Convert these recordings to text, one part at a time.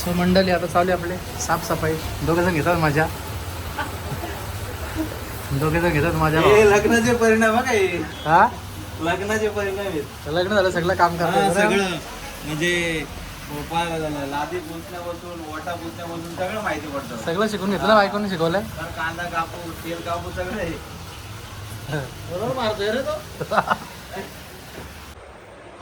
So मंडळी आता चालू आहे आपले साफसफाई. दोघे जण घेतात माझ्या. दोघे जण घेतात माझ्या. लग्नाचे परिणाम हा काय हा? लग्नाचे परिणाम आहेत. लग्न झालं सगळं काम करतात सगळं. म्हणजे पा- लादी पुसण्यापासून वटा पुसण्यापासून सगळं माहिती पडतं. सगळं शिकून घेतलं ना बायकोने शिकवलंय? तर कांदा कापू तेल कापू सगळं आहे. बरोबर मारतोय रे तो.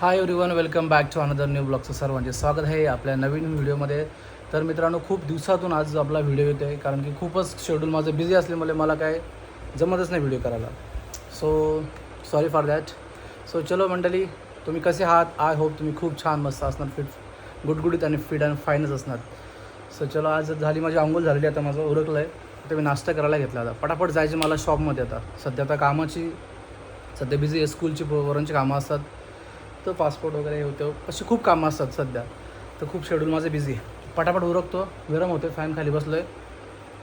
Hi everyone welcome back to another new ब्लॉगचं सर्वांचे स्वागत आहे आपल्या नवीन व्हिडिओमध्ये. तर मित्रांनो खूप दिवसातून आज आपला व्हिडिओ येतो आहे कारण की खूपच शेड्यूल माझं बिझी असल्यामुळे मला काय जमतच नाही व्हिडिओ करायला. So sorry for that so चलो मंडळी तुम्ही कसे आहात? आय होप तुम्ही खूप छान मस्त असणार फिट गुडगुडीत आणि फिट आणि फाईनच असणार. सो चलो आज झाली माझी आंघोळ झालेली आता माझं उरकलं आहे तर मी नाश्ता करायला घेतला आता. पटापट जायचे मला शॉपमध्ये आता. सध्या आता कामाची सध्या बिझी आहे स्कूलची पोरांची कामं असतात. तर पासपोर्ट वगैरे हे होतं. असे खूप कामं असतात सध्या. तर खूप शेड्यूल माझं बिझी आहे. पटापट उरकतो गरम होतो फॅन खाली बसलो आहे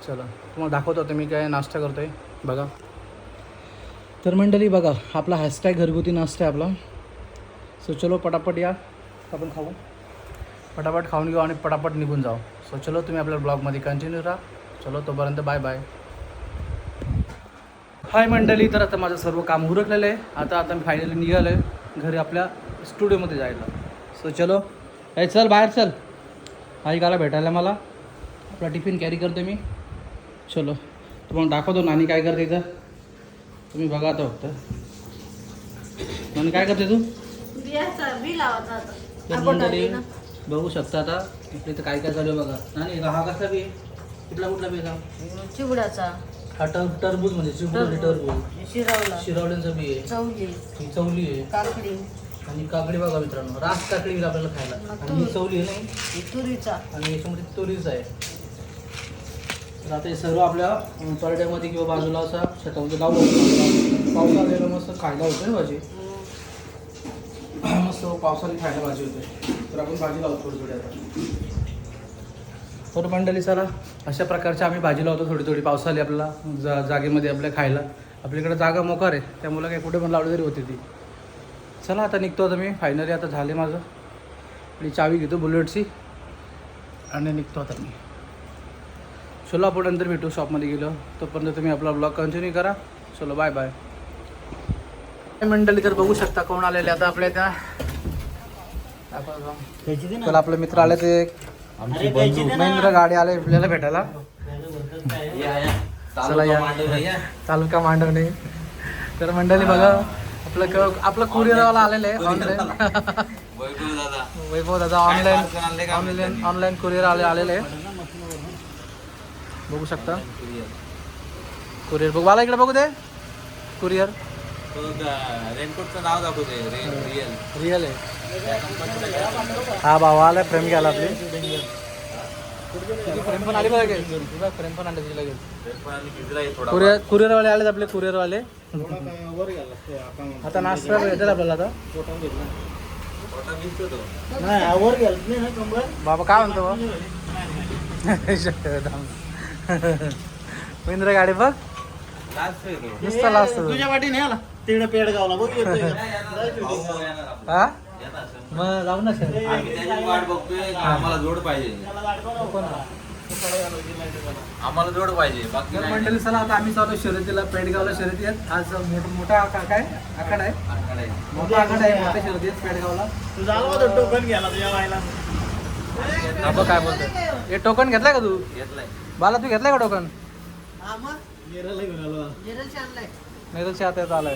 चला तुम्हाला दाखवतो आता मी काय नाश्ता करतो आहे बघा. तर मंडळी बघा आपला हॅशटॅग घरगुती नाश्ता आहे आपला. सो चलो पटापट या. आपण खाऊ. पटापट खाऊन घेऊ आणि पटापट निघून जाऊ. सो चलो तुम्ही आपल्या ब्लॉगमध्ये कंटिन्यू राहा. चलो तोपर्यंत बाय बाय हाय मंडळी तर आता माझं सर्व काम उरकलेलं आहे. आता आता मी फायनली निघालो आहे घरी आपल्या स्टुडिओमध्ये जायला. सो चलो. ए चल बाहेर चल. आई काला भेटायला मला. आपला टिफिन कॅरी करतो मी. चलो. तुम्हाला दाखवतो नानी काय करते इथं. तुम्ही बघा आता फक्त. नानी काय करते तू. तर मंडळी. बघू शकता आता. आपल्या इथं काय काय चालू बघा. नानी हा कसा बी? कुठला कुठला बी का? चिवड्याचा. हा टर टरबूज म्हणजे चिवडी टरबूज. शिरवला. शिरवड्यांचं बी आहे. चवली. ही चवली आहे. काकडी. आणि काकडी बघा मित्रांनो रास काकडी येईल आपल्याला खायला. आणि ही चवली आहे नाही तुरीचा. आणि याच्यामध्ये तुरीच आहे. तर आता हे सर्व आपल्या परड्यामध्ये किंवा बाजूला असा शेतामध्ये लावलं होतं. पावसा आलेला मस्त खायला होतं ना भाजी. मस्त पावसाने खायला भाजी होते. तर आपण भाजी लावतो थोडी थोडी आता. तर मंडळी सरा अशा प्रकारची आम्ही भाजी लावतो थोडी थोडी पावसाळी आपल्याला जा जागेमध्ये आपल्या खायला. आपल्याकडे जागा मोकार आहे त्यामुळे काही कुठे पण लावली तरी होती ती. चला आता निघतो आता मी. फायनली आता झाले माझं. आपली चावी घेतो बुलेटची. आणि निघतो आता मी. चलो आपण नंतर भेटू शॉपमध्ये गेलो. तोपर्यंत तुम्ही आपला ब्लॉग कंटिन्यू करा. चलो बाय बाय मंडळी तर बघू शकता कोण आलेले आता आपल्या त्या चला आपले मित्र आले ते. आमची बंधू. महेंद्र गाडी आले आपल्याला भेटायला. चला या. तालुका मांडवणे तर मंडळी बघा. आपलं क- आपलं कुरिअरवाला आलेलं आहे ऑनलाईन वैभव दादा. वैभव दादा ऑनलाईन ऑनलाईन ऑनलाईन कुरिअर आले आलेले. आहे बघू शकता. कुरिअर बघू मला इकडे बघू दे. कुरिअर रेनकोटचं नाव दाखवते रिअल रिअल आहे. हा भावा आलाय फ्रेम घ्यायला आपली. पण आली बघा फ्रेम पण आणली तिला कुरिअर कुरिअरवाले आलेत आपले कुरिअरवाले आता नाश्ता भेटेल आपल्याला आता बाबा काय म्हणतो? महेंद्र गाडी बघ लास्ट आहे तो. नुसता लास्ट तुझ्या वाटी नाही आला तिकडे पेडगावला बघ? भाऊ येणार आपला. हा. मग जाऊ ना सर आम्ही त्याची वाट बघतोय. आम्हाला जोड पाहिजे. आम्हाला जोड पाहिजे. बाकी तर नाही. मंडळी चला आता आम्ही चालू शर्यतीला पेडगावला शर्यती आहेत. आज मोठ मोठा आका काय? आखाडा आहे. आकडा आहे. मोठा आखाडा आहे मोठ्या शर्यती आहेत पेडगावला. टोकन घ्यायला तुझ्या हा काय बोलतोय? हे टोकन घेतलाय का तू? घेतलाय. बाला तू घेतलाय का टोकन? हा मग? घेऊन आलो. येत आलाय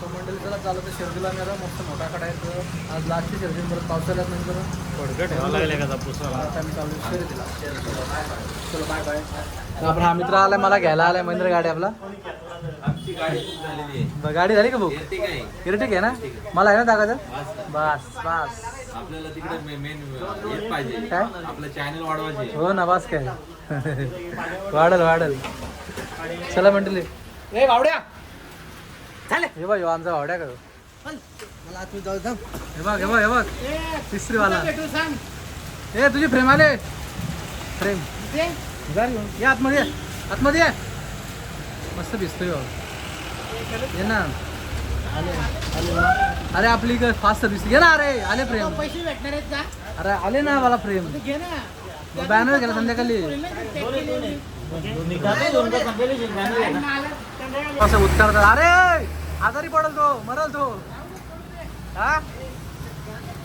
तो मंडळी चला चालू तर शर्यतीला मी आता मस्त मोठा तर आज लास्टची शर्यती परत पावसाळ्यात नंतर ठेवायला लागले का आता मी चालू बाय बाय आपण हा मित्र आलाय मला घ्यायला आलाय महेंद्र गाडी आपला. आमची गाडी ब- झाली का काय इलेक्ट्रिक आहे. ना? मला आहे ना दाखवायचं बस बस. आपल्याला तिकडे मेन पाहिजे. काय? आपलं चॅनल वाढवायचे. हो ना बस काय. वाढल वाढल. चला म्हटले ए बावड्या! चाले हे बघ ह्यो आमचा का ह्यो. मला जाऊ थांब हे बघ हे बघ हे बघ. भेटू सांग. ए तुझी फ्रेम आले. फ्रेम. ते ये आतमध्ये ये. आतमध्ये. ये. मस्त दिसतोय हो. ये ना. अरे आपली फास्ट दिसते ये ना अरे आले फ्रेम. पैसे भेटणार आहेत का? अरे आले ना मला फ्रेम. बॅनर गेला संध्याकाळी. असं उत्तर कर. अरे आजारी पडल तो मरल तो. हा?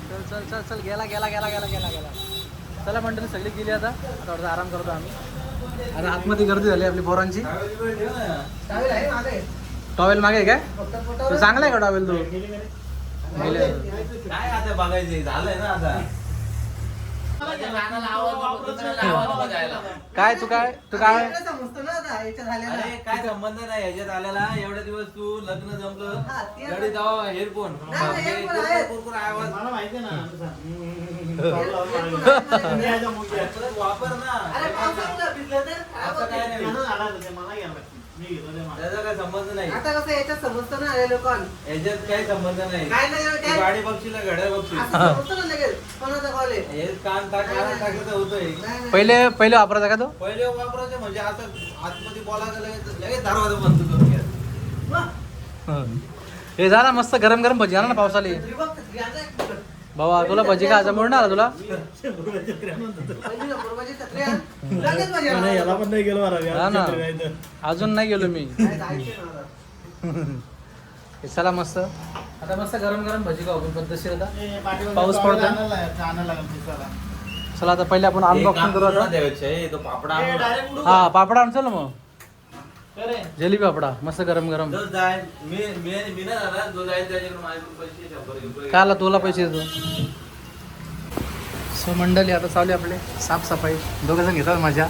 चल चल चल चल गेला गेला गेला गेला गेला गेला. चला मंडळी सगळी गेली आता. आता थोडासा आराम करतो आम्ही. आता आतमध्ये गर्दी झाली आपली पोरांची. टॉवेल मागे काय? तू चांगला आहे का टॉवेल तू? गेले. झालंय ना आता. काय तू काय? तू काय? अरे काय संबंध नाही ह्याच्यात आलेला. एवढे दिवस तू लग्न जमलं. गाडी जावा हेडफोन. आवाज. मला माहिती आहे ना परत वापर ना. असं काय नाही. त्यानं झाला होता ते, मला घ्यायला लागतं. मी घेतो ते मला. त्याचा काय संबंध नाही. आता कसं याच्यात समजतं ना आले लोक. याच्यात काही संबंध नाही. काय नाही तू गाडी बघशील घड्याळ बघशील. असं समजतं ना लगेच. कोणाचा कॉल आहे हे कान टाक कानात टाकलं तर होतंय नाही, नाही. पहिले पहिले वापरायचा का तो पहिले वापरायचे म्हणजे आता आतमध्ये बोलायचं लगेच लगेच दरवाजा बंद करून. हे जा ना मस्त गरम गरम भजी आणा ना पावसाली तरी बघ, तरी आता एक मिनिट. बाबा तुला भजी का जमवून ना आला तुला. लगेच माझी. नाही, याला पण नाही गेलो हा ना. अजून नाही गेलो मी जायचंय. हे चला मस्त. आता मस्त गरम गरम भजी खाऊ आपण पद्धतशीर आता पाऊस पुस्तकाला. चला आता पहिले आपण अनबॉक्सिंग करू आता. हे तो पापडा हा आण चल मग? जिलेबी पापडा मस्त गरम गरम. काय आला तुला पैसे देतो? सो मंडळी आता चालू आपले साफसफाई. दोघे जण घेतात मजा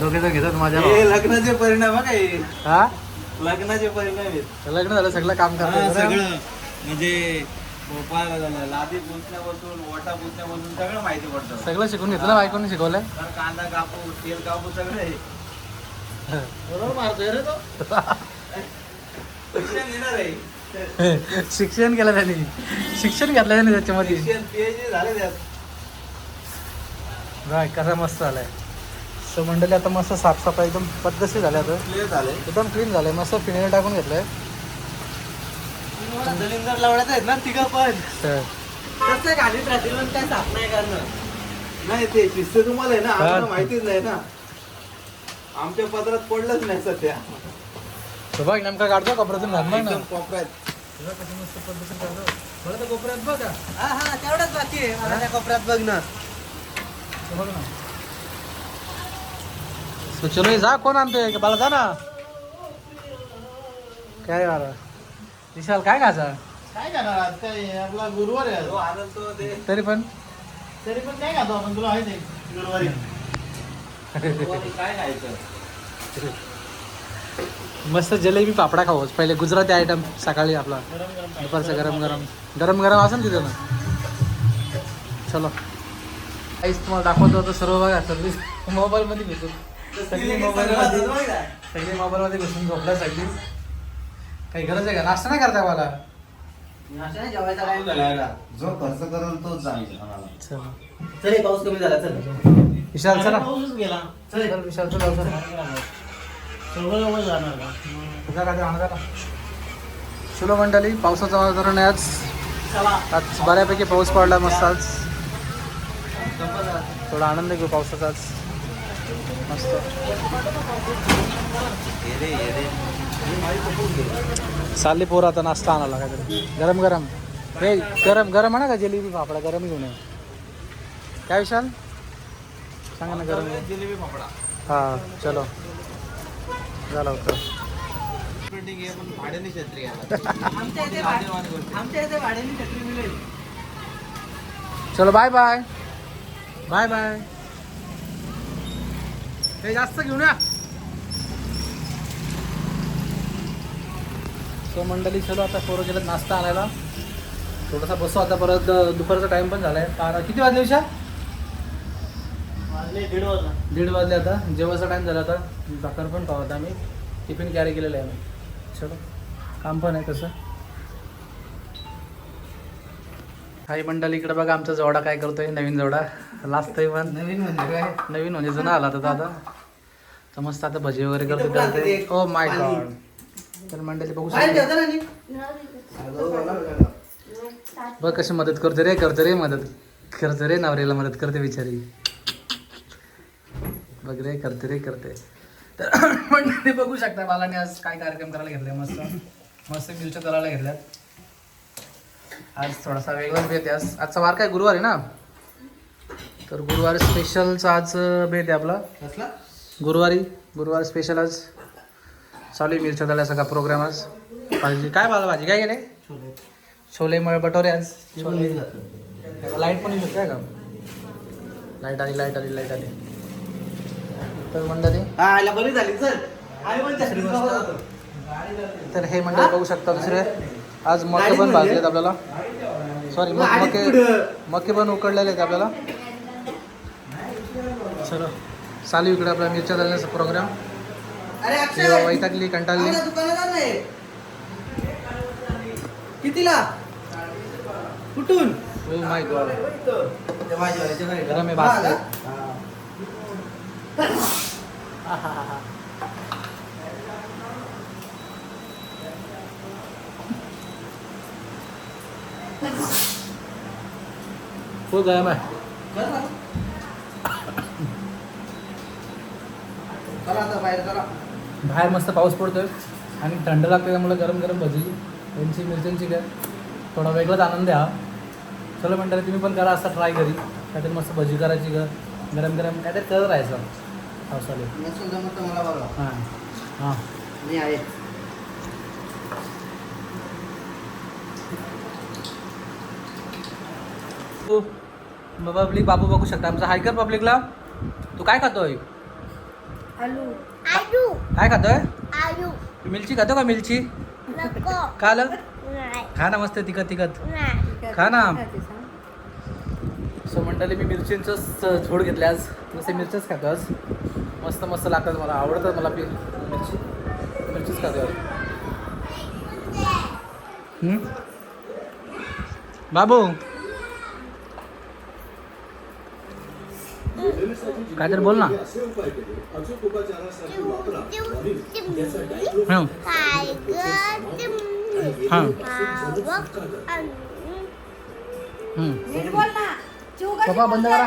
दोघे जण घेतात हे लग्नाचे परिणाम हे? लग्नाचे परिणाम आहेत? लग्न झालं सगळं काम हा, करतात सगळं. म्हणजे झालं, लादी पुसण्यापासून ओटा पुसण्यापासून सगळं माहिती पडतं. सगळं शिकून घेतलं ना बायकोने शिकवलंय? तर कांदा कापू तेल कापू सगळं आहे. बरोबर मारतोय रे तो. शिक्षण घेणार आहे. शिक्षण केलं त्यांनी. शिक्षण घेतलं त्याने त्याच्यामध्ये. शिक्षण पीएचडी झाले त्यात. कसा मस्त झालाय. सो मंडळी आता मस्त साफसफाई एकदम पद्धतशीर झाल्या आता. क्लिअर झाले एकदम क्लीन झालंय. मस्त फिनेल टाकून घेतलंय. सिलेंडर लावण्याचं आहेत ना तिघं पण. तर कसं घालीत राहतील पण काय साफ नाही करणार. नाही ते शिस्त तुम्हाला आहे ना. आम्हाला माहितीच नाही ना. आमच्या पत्रात पडलंच नाही सध्या. तो बघ नेमका काढतो मग ना. एकदम कोपऱ्यात. तुला कशी मस्त पद्धतशीर काढतो मला तर कोपऱ्यात बघा. हा हा तेवढंच बाकी आहे. मला त्या कोपऱ्यात बघ ना बघ ना. So, चलो ये जा कोण आणतोय? मला जा ना. काय वारा विशाल काय खायचा? काय करणार आज? काय आपला गुरुवार आहे तो आज. आनंद तो ते तरी पण? तरी पण काय खातो आपण? तुला माहिती आहे गुरुवारी. काय खायचं? मस्त जलेबी पापडा खाऊच पहिले गुजराती आयटम सकाळी आपला. गरम गरम. दुपारचं गरम गरम. गरम गरम असेल तिथं ना. चलो. काहीच तुम्हाला दाखवतो होतं सर्व बघा. सर्विस मोबाईलमध्ये घेतो सगळी मोबाईलमध्ये सगळी मोबाईलमध्ये घुसून झोपल्या सगळी काही गरज आहे का? नाश्ता नाही करता मला. जो खर्च करेल तोच चला. हे पाऊस कमी झाला चल. विशाल चला. पाऊसच गेला. चल. विशाल चला चला. सगळं जवळ जाणार का? तुझा काय चलो मंडळी पावसाचं वातावरण आहे आज. आज बऱ्यापैकी पाऊस पडला मस्त आज. थोडा आनंद घेऊ पावसाचा आज. चालली पोरं आता नाश्ता आणायला काहीतरी गरम गरम. हे गरम गरम आणा का जिलेबी फाफडा? गरम घेऊन ये. काय विशाल? सांगा ना गरम. जिलेबी पापडा हा चलो. झालं होतं. भाड्याने छत्री आमच्या इथे भाड्याने छत्री मिळेल चलो बाय बाय बाय बाय हे जास्त घेऊन या. सो मंडळी चलो आता पोरं गेलं नाश्ता आणायला. थोडासा बसू आता परत दुपारचा टाइम पण झालाय. बारा किती वाजले विषय वाजले दीड वाजला दीड वाजले आता. जेवायचा टाइम झाला आता. भाकर पण खाऊ आता आम्ही. टिफिन कॅरी केलेलं आहे आम्ही. चलो. काम पण आहे तसं. काही मंडळी इकडे बघा आमचा जोडा काय करतोय नवीन जोडा. लास्ट पण नवीन म्हणजे काय? नवीन म्हणजे जुना आला तर आता. तर मस्त आता भजी वगैरे करतो ओ माय. गॉड तर मंडळी बघू बघा, कशी मदत करते रे करते रे मदत. करते रे नवऱ्याला मदत करते बिचारी. बघ रे करते रे करते. तर म्हणजे बघू शकता बालाने आज काय कार्यक्रम करायला घेतलाय मस्त. मस्त मिरच्या करायला घेतल्यात. आज थोडासा वेगळाच बेत आहे आज आजचा वार काय गुरुवार आहे ना? तर गुरुवार स्पेशलचा आज बेत आहे आपला. कसला? गुरुवारी गुरुवार स्पेशल आज. चालू आहे मिरच्या दळ्या सगळा प्रोग्राम आज. भाजी काय बाला भाजी काय गेले छोले. मळ बटोरे आज. छोले. लाइट पण येऊ शकते का लाइट आली लाइट आली लाइट आली. तर मंडळी. बरी झाली. तर हे मंडळ बघू शकता दुसरे. आज मके पण भाजलेत आपल्याला. सॉरी गाडीत मके. मके पण उकडलेले आहेत आपल्याला. चलो. चालू इकडे आपला मिरच्या दळण्याचा प्रोग्राम अरे अक्षय! वैतागली कंटाळली. कितीला? कुठून? ओ माय गॉड भाजीवाल्याच्या घरी. गरम आहे हा चल ना. बाहेर मस्त पाऊस पडतोय. आणि थंड लागते त्यामुळे गरम गरम भजी यांची मिरच्यांची काय थोडा वेगळाच आनंद आहे हा. चलो म्हणतात तुम्ही पण करा असा ट्राय करी काहीतरी मस्त भजी करायची ग. गरम गरम. काहीतरी करत राहायचं बघा. हां हां. मी आहे. तू पब्लिक बाबू बघू शकता. आमचा हायकर पब्लिकला तू काय खातोय? काय खातोय? तू मिरची खातो का मिरची? नाही. खा ना मस्त तिखट तिखट. नाही. खा ना. सो मंडळी मी मिरचींचंच झोड घेतले आज. नुसते मिरच्याच खातो आज. मस्त मस्त लागतात मला. आवडतात मला मिरची. मिरचीच खातो आज. हम्म? काय तर बोल ना. हां. पप्पा बंद करा.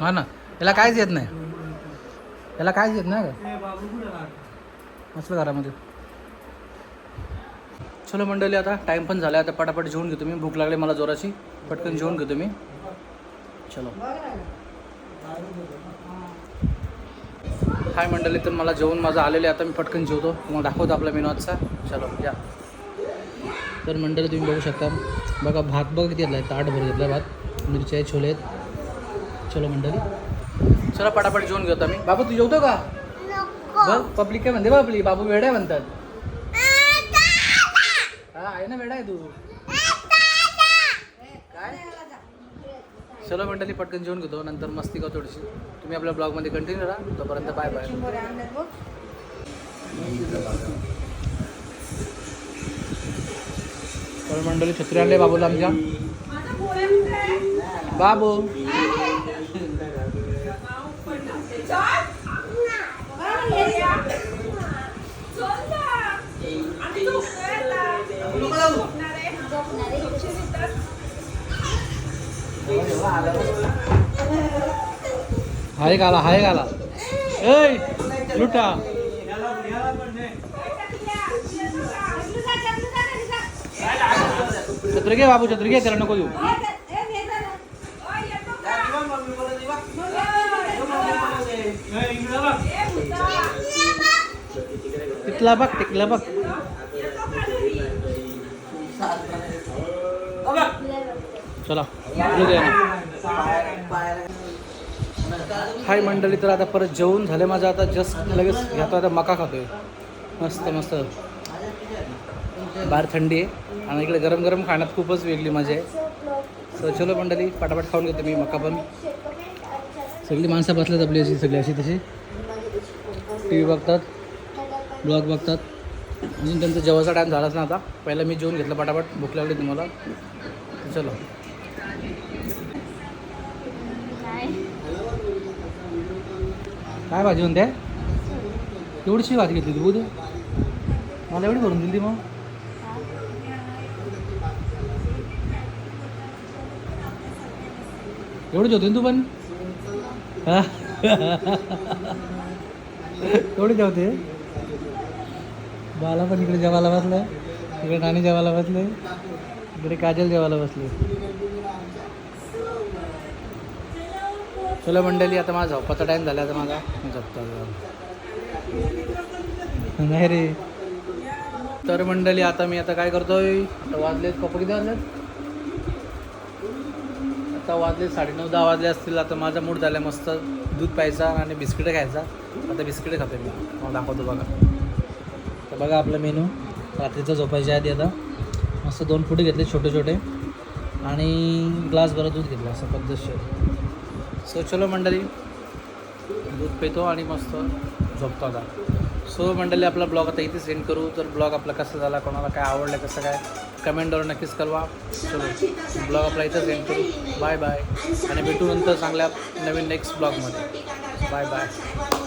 हा ना. याला काहीच येत नाही. याला काहीच येत नाही का असलं घरामध्ये चलो मंडळी आता टाइम पण झाला आता पटापट जेवून घेतो मी. भूक लागली मला जोराची. पटकन जेवून घेतो मी. चलो. हाय मंडळी तर मला जेवण माझं आलेलं आहे. आता मी पटकन जेवतो. तुम्हाला दाखवतो आपला मेनू आजचा. चलो या. तर मंडळी तुम्ही बघू शकता. बघा भात बघा किती घेतला आहे ताट भर घेतला आहे भात. मिरच्या छोले आहेत. चलो मंडळी. चला पटापट जेवून घेतो मी बाबू तू जेवतो का? बघ पब्लिक काय म्हणते बाबली बाबू वेडा आहे म्हणतात. हा आहे ना वेडा आहे तू. काय? चलो मंडळी पटकन जेवून घेतो नंतर मस्ती का थोडीशी. तुम्ही आपल्या ब्लॉगमध्ये कंटिन्यू राहा. तोपर्यंत बाय बाय तर मंडळी छत्री आणले बाबूला आमच्या. बाबू. हाय गाला हाय गाला ऐ, लुटा। छत्री बाबू छत्री त्याला नको देऊ तिथला बघ तिकला बघ चला. हाय मंडळी तर आता परत जेवून झाले माझं. आता जस्ट लगेच घेतो आता मका खातोय. मस्त मस्त. बाहेर थंडी आहे. आणि इकडे गरम गरम खाण्यात खूपच वेगळी मजा आहे. सर चलो मंडळी पटापट खाऊन घेतो मी मका पण. सगळी माणसं बसल्यात आपली अशी सगळी अशी तशी. टी व्ही बघतात ब्लॉग बघतात. अजून त्यांचा जेवायचा टाईम झालाच ना आता. पहिला मी जेवून घेतलं पटापट. भूक लागली तुम्हाला. चलो. काय भाजी म्हणते? एवढीशी भाजी घेतली तू तू मला एवढी भरून दिली मग. एवढीच होती ना तू पण? हा? एवढी जेवते बाला पण इकडे जेवायला बसलाय इकडे नाणी जेवायला बसले इकडे काजल जेवायला बसले चला मंडळी आता माझा झोपाचा टाईम झाला आता माझा झोपता. नाही रे. तर मंडळी आता मी आता काय करतोय? आता वाजलेत कपडे किती वाजलेत? आता वाजले साडेनऊ दहा वाजले असतील. आता माझा मूड झाला मस्त. दूध प्यायचा आणि बिस्किटं खायचा. आता बिस्किटं खाते मी. मग दाखवतो बघा. तर बघा आपलं मेनू रात्रीचं झोपायच्या आधी आता मस्त दोन फुटे घेतले छोटे छोटे आणि ग्लासभर दूध घेतलं असं पद्धतशीर. सो चलो मंडळी दूध पितो आणि मस्त झोपतो आता. सो मंडळी आपला ब्लॉग आता इथेच सेंड करू. तर ब्लॉग आपला कसा झाला कोणाला काय आवडलं कसं काय कमेंटवर नक्कीच कळवा. चलो ब्लॉग आपला इथं सेंड करू. बाय बाय आणि भेटू नंतर चांगल्या नवीन नेक्स्ट ब्लॉगमध्ये बाय बाय